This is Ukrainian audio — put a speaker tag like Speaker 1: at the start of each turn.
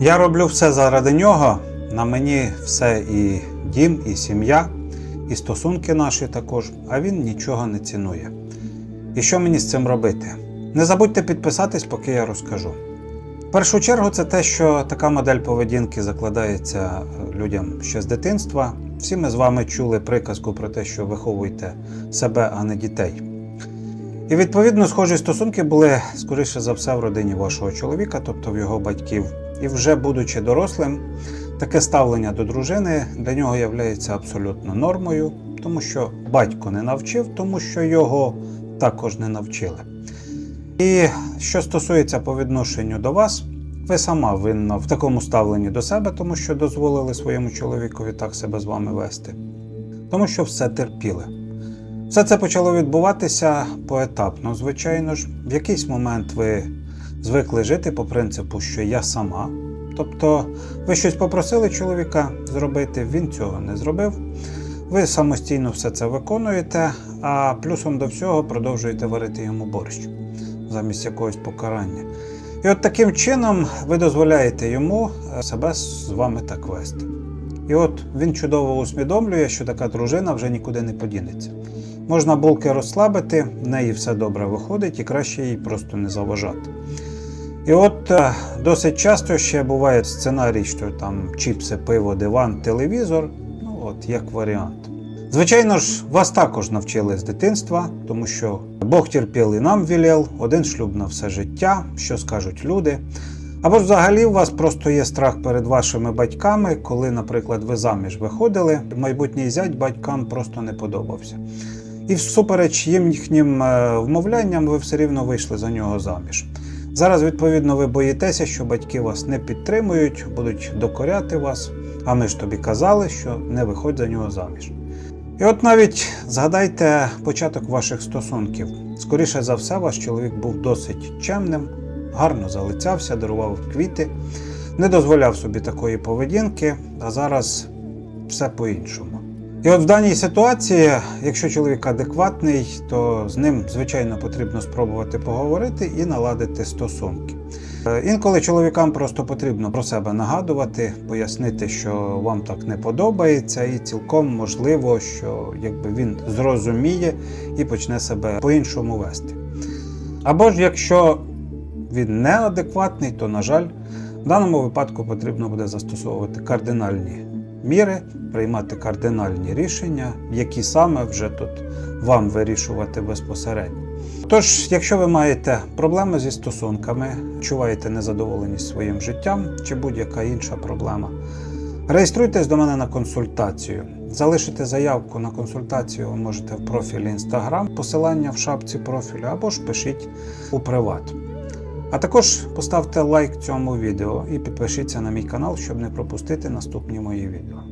Speaker 1: Я роблю все заради нього. На мені все і дім, і сім'я, і стосунки наші також, а він нічого не цінує. І що мені з цим робити? Не забудьте підписатись, поки я розкажу. В першу чергу, це те, що така модель поведінки закладається е, людям ще з дитинства. Всі ми з вами чули приказку про те, що виховуйте себе, а не дітей. І відповідно схожі стосунки були, скоріше за все, в родині вашого чоловіка, тобто в його батьків. І вже будучи дорослим, таке ставлення до дружини для нього є абсолютно нормою, тому що батько не навчив, тому що його також не навчили. І що стосується по відношенню до вас, ви сама винна в такому ставленні до себе, тому що дозволили своєму чоловікові так себе з вами вести, тому що все терпіли. Все це почало відбуватися поетапно, звичайно ж. В якийсь момент ви звикли жити по принципу, що я сама. Тобто ви щось попросили чоловіка зробити, він цього не зробив. Ви самостійно все це виконуєте, а плюсом до всього продовжуєте варити йому борщ замість якогось покарання. І от таким чином ви дозволяєте йому е, себе з вами так вести. І от він чудово усвідомлює, що така дружина вже нікуди не подінеться. Можна булки розслабити, в неї все добре виходить і краще їй просто не заважати. І от е, досить часто ще буває сценарій, що там чіпси, пиво, диван, телевізор, ну от як варіант. Звичайно ж, вас також навчили з дитинства, тому що Бог терпів і нам вілєл, один шлюб на все життя, що скажуть люди. Або ж взагалі у вас просто є страх перед вашими батьками, коли, наприклад, ви заміж виходили, майбутній зять батькам просто не подобався. І всупереч їхнім е, вмовлянням ви все рівно вийшли за нього заміж. Зараз, відповідно, ви боїтеся, що батьки вас не підтримують, будуть докоряти вас. А ми ж тобі казали, що не виходь за нього заміж. І от навіть згадайте початок ваших стосунків. Скоріше за все, ваш чоловік був досить чемним, гарно залицявся, дарував квіти, не дозволяв собі такої поведінки, а зараз все по-іншому. І от в даній ситуації, якщо чоловік адекватний, то з ним, звичайно, потрібно спробувати поговорити і наладити стосунки. Е, Інколи чоловікам просто потрібно про себе нагадувати, пояснити, що вам так не подобається, і цілком можливо, що якби він зрозуміє і почне себе по-іншому вести. Або ж якщо він неадекватний, то, на жаль, в даному випадку потрібно буде застосовувати кардинальні міри, приймати кардинальні рішення, які саме вже тут вам вирішувати безпосередньо. Тож, якщо ви маєте проблеми зі стосунками, відчуваєте незадоволеність своїм життям чи будь-яка інша проблема, реєструйтесь до мене на консультацію. Залишити заявку на консультацію ви можете в профілі Instagram, посилання в шапці профілю, або ж пишіть у приват. А також поставте лайк цьому відео і підпишіться на мій канал, щоб не пропустити наступні мої відео.